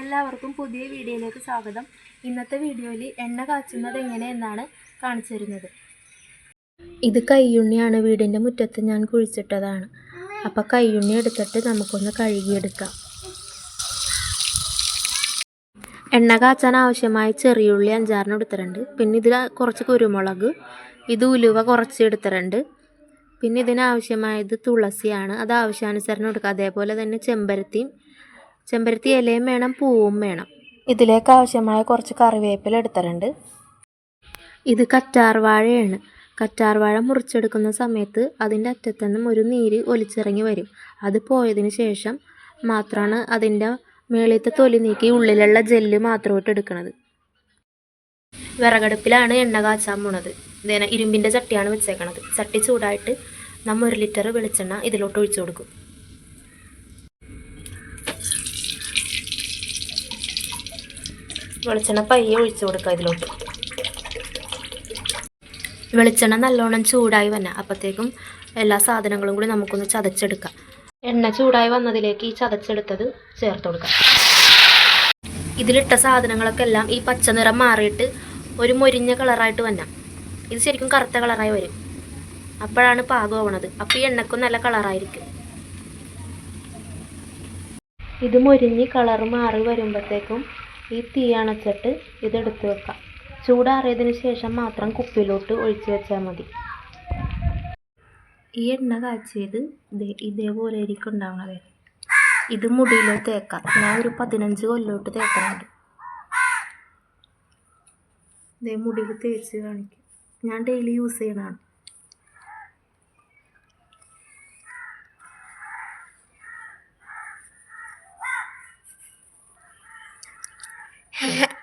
എല്ലാവർക്കും പുതിയ വീഡിയോയിലേക്ക് സ്വാഗതം. ഇന്നത്തെ വീഡിയോയിൽ എണ്ണ കാച്ചുന്നത് എങ്ങനെയെന്നാണ് കാണിച്ചു തരുന്നത്. ഇത് കയ്യുണ്ണിയാണ് വീടിന്റെ മുറ്റത്ത് ഞാൻ കുഴിച്ചിട്ടതാണ്. അപ്പോൾ കയ്യുണ്ണി എടുത്തിട്ട് നമുക്കൊന്ന് കഴുകിയെടുക്കാം. എണ്ണ കാച്ചാൻ ആവശ്യമായ ചെറിയുള്ളി അഞ്ചാറിന് എടുത്തിട്ടുണ്ട്. പിന്നെ ഇതിൽ കുറച്ച് കുരുമുളക് ഇത് ഉലുവ കുറച്ച് എടുത്തിട്ടുണ്ട്. പിന്നെ ഇതിനാവശ്യമായത് തുളസിയാണ്. അത് ആവശ്യാനുസരണം എടുക്കുക അതേപോലെ തന്നെ ചെമ്പരത്തിയും ചെമ്പരത്തി ഇലയും വേണം പൂവും വേണം. ഇതിലേക്ക് ആവശ്യമായ കുറച്ച് കറിവേപ്പില എടുത്തിട്ടുണ്ട്. ഇത് കറ്റാർവാഴയാണ് കറ്റാർവാഴ കറ്റാർ വാഴ മുറിച്ചെടുക്കുന്ന സമയത്ത് അതിന്റെ അറ്റത്തുനിന്നും ഒരു നീര് ഒലിച്ചിറങ്ങി വരും. അത് പോയതിന് ശേഷം മാത്രമാണ് അതിന്റെ മേളിലത്തെ തൊലി നീക്കി ഉള്ളിലുള്ള ജെല്ല് മാത്രമായിട്ട് എടുക്കുന്നത് വിറകടുപ്പിലാണ് എണ്ണ കാച്ചാൻ പോണത്. ഇതേന ഇരുമ്പിന്റെ ചട്ടിയാണ് വെച്ചേക്കണത്. ചട്ടി ചൂടായിട്ട് നമ്മൾ ഒരു ലിറ്റർ വെളിച്ചെണ്ണ ഇതിലോട്ട് ഒഴിച്ചു കൊടുക്കും. വെളിച്ചെണ്ണ പയ്യെ ഒഴിച്ചു കൊടുക്കുക ഇതിലോട്ട്. വെളിച്ചെണ്ണ നല്ലോണം ചൂടായി വന്ന അപ്പോഴത്തേക്കും എല്ലാ സാധനങ്ങളും കൂടി നമുക്കൊന്ന് ചതച്ചെടുക്കാം. എണ്ണ ചൂടായി വന്നതിലേക്ക് ഈ ചതച്ചെടുത്തത് ചേർത്ത് കൊടുക്കാം. ഇതിലിട്ട സാധനങ്ങളൊക്കെ എല്ലാം ഈ പച്ച നിറം മാറിയിട്ട് ഒരു മൊരിഞ്ഞ കളറായിട്ട് വന്ന. ഇത് ശരിക്കും കറുത്ത കളറായി വരും. അപ്പോഴാണ് പാകമാവണത് അപ്പോൾ ഈ എണ്ണക്കും നല്ല കളറായിരിക്കും. ഇത് മൊരിഞ്ഞ് കളർ മാറി വരുമ്പോഴത്തേക്കും ഈ തീ അണച്ചിട്ട് ഇതെടുത്ത് വെക്കാം. ചൂടാറിയതിന് ശേഷം മാത്രം കുപ്പിയിലോട്ട് ഒഴിച്ച് വെച്ചാൽ മതി. ഈ എണ്ണ കാച്ചിയത് ഇതേപോലെ ആയിരിക്കും ഉണ്ടാവണത് ഇത് മുടിയിലോ തേക്കാം. ഞാൻ ഒരു പതിനഞ്ച് കൊല്ലോട്ട് തേക്കണത് ഇതേ മുടിയിൽ തേച്ച് കാണിക്കും. ഞാൻ ഡെയിലി യൂസ് ചെയ്യണതാണ്. Yeah.